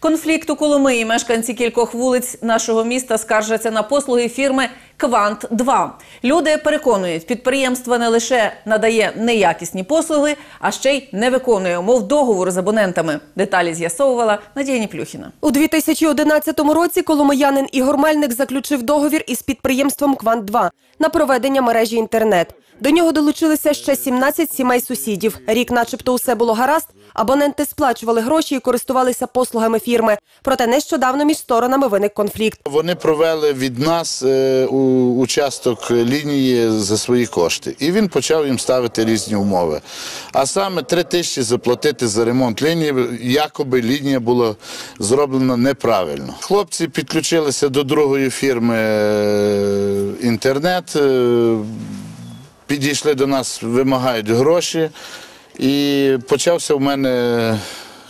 Конфлікт у Коломиї. Мешканці кількох вулиць нашого міста скаржаться на послуги фірми Квант 2 Люди переконують, підприємство не лише надає неякісні послуги, а ще й не виконує умов договору з абонентами. Деталі з'ясовувала Надія Ніплюхіна. У 2011 році коломиянин Ігор Мельник заключив договір із підприємством Квант-2 на проведення мережі інтернет. До нього долучилися ще 17 сімей сусідів. Рік, начебто, усе було гаразд. Абоненти сплачували гроші і користувалися послугами фірми. Проте нещодавно між сторонами виник конфлікт. Вони провели від нас е, у участок лінії за свої кошти. І він почав їм ставити різні умови. А саме три тисячі заплатити за ремонт лінії, якоби лінія була зроблена неправильно. Хлопці підключилися до другої фірми е, інтернет, е, підійшли до нас, вимагають гроші. І почався в мене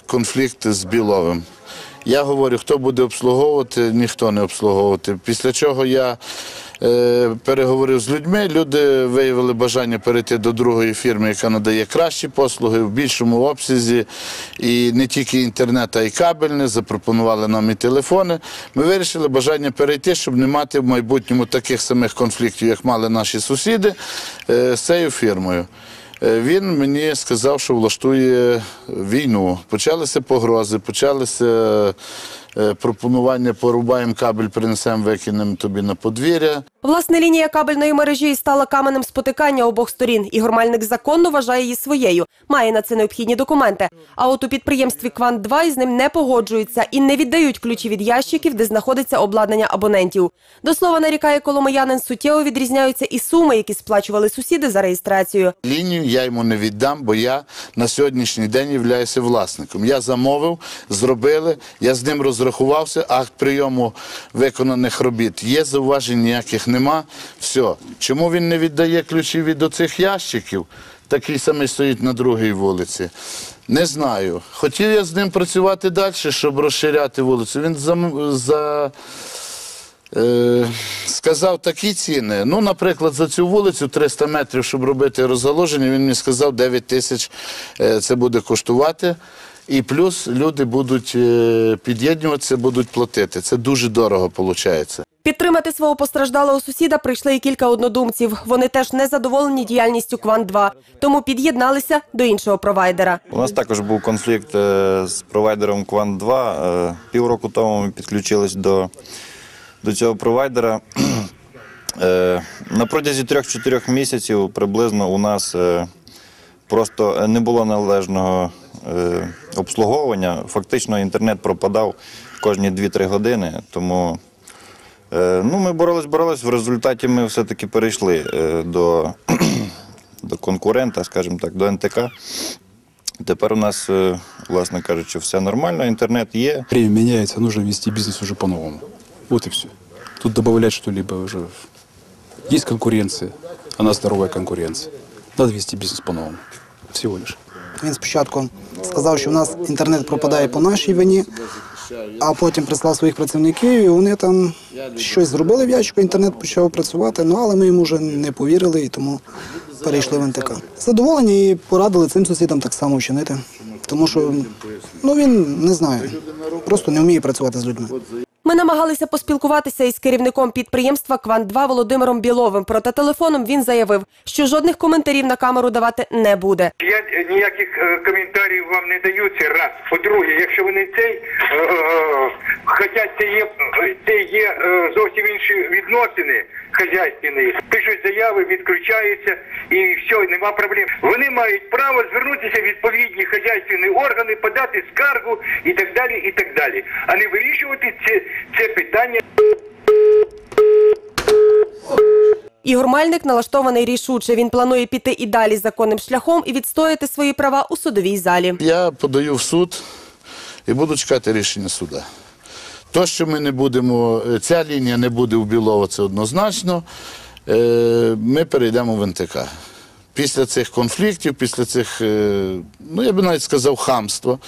конфлікт з Біловим. Я говорю, хто буде обслуговувати, ніхто не обслуговувати. Після чого я е, переговорив з людьми, люди виявили бажання перейти до другої фірми, яка надає кращі послуги в більшому обсязі. І не тільки інтернет, а й кабельне, запропонували нам і телефони. Ми вирішили бажання перейти, щоб не мати в майбутньому таких самих конфліктів, як мали наші сусіди е, з цією фірмою. Е, Він мені сказав, що влаштує війну. Почалися погрози, почалися е, пропонування порубаємо кабель, принесемо, викинемо тобі на подвір'я. Власне, лінія кабельної мережі і стала каменем спотикання обох сторін. Ігор Мельник законно вважає її своєю, має на це необхідні документи. А от у підприємстві Квант-2 із ним не погоджуються і не віддають ключі від ящиків, де знаходиться обладнання абонентів. До слова, нарікає коломиянин, суттєво відрізняються і суми, які сплачували сусіди за реєстрацію. Лінію я йому не віддам, бо я на сьогоднішній день являюся власником. Я замовив, зробили, я з ним розрахувався, акт прийому виконаних робіт. Є зауважень ніяких нема. Все. Чому він не віддає ключі від оцих ящиків? Такий самий стоїть на другій вулиці. Не знаю. Хотів я з ним працювати далі, щоб розширяти вулицю. Він за, за Е, сказав такі ціни. Ну, наприклад, за цю вулицю 300 метрів, щоб робити розгалуження, він мені сказав 9 тисяч е, це буде коштувати. І плюс люди будуть е, під'єднуватися, будуть платити. Це дуже дорого виходить. Підтримати свого постраждалого сусіда прийшли і кілька однодумців. Вони теж не задоволені діяльністю Квант-2, тому під'єдналися до іншого провайдера. У нас також був конфлікт е, з провайдером Quant 2. Е, Півроку тому ми підключились до, до цього провайдера. Е, На протязі 3-4 місяців приблизно у нас просто не було належного обслуговування. Фактично інтернет пропадав кожні 2-3 години. Тому ну, ми боролись, боролись. В результаті ми все-таки перейшли е, до, до конкурента, скажімо так, до НТК. Тепер у нас, е, власне кажучи, все нормально, інтернет є. Время меняется, нужно вести бизнес уже по-новому. Вот и все. Тут добавлять что-либо уже... Есть конкуренция, она здоровая конкуренция. Надо вести бизнес по-новому. Всего лишь. Він спочатку сказав, що в нас інтернет пропадає по нашій вині, а потім прислав своїх працівників, і вони там щось зробили в ящику, інтернет почав працювати, ну але ми йому вже не повірили і тому перейшли в НТК. Задоволені і порадили цим сусідам так само вчинити. Тому що ну він не знаю, просто не вміє працювати з людьми. Ми намагалися поспілкуватися із керівником підприємства Квант-2 Володимиром Біловим. Проте телефоном він заявив, що жодних коментарів на камеру давати не буде. Я е, ніяких е, коментарів вам не даю. Це раз. По-друге, якщо вони цей е, е, хочуть, це є е, зовсім інші відносини хазяйські. Пишуть заяви, відключаються і все, нема проблем. Вони мають право звернутися в відповідні хазяйські органи, подати скаргу і так далі, і так далі. А не вирішувати це, це питання. Ігор Мельник налаштований рішуче. Він планує піти і далі законним шляхом і відстояти свої права у судовій залі. Я подаю в суд і буду чекати рішення суда. То, що ми не будемо, е, ця лінія не буде це однозначно. Е, Ми перейдемо в НТК. Після цих конфліктів, після цих, е, ну я би навіть сказав, хамства,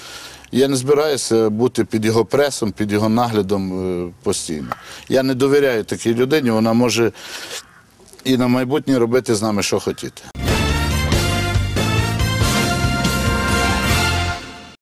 я не збираюся бути під його пресом, під його наглядом постійно. Я не довіряю такій людині, вона може і на майбутнє робити з нами, що хотіти.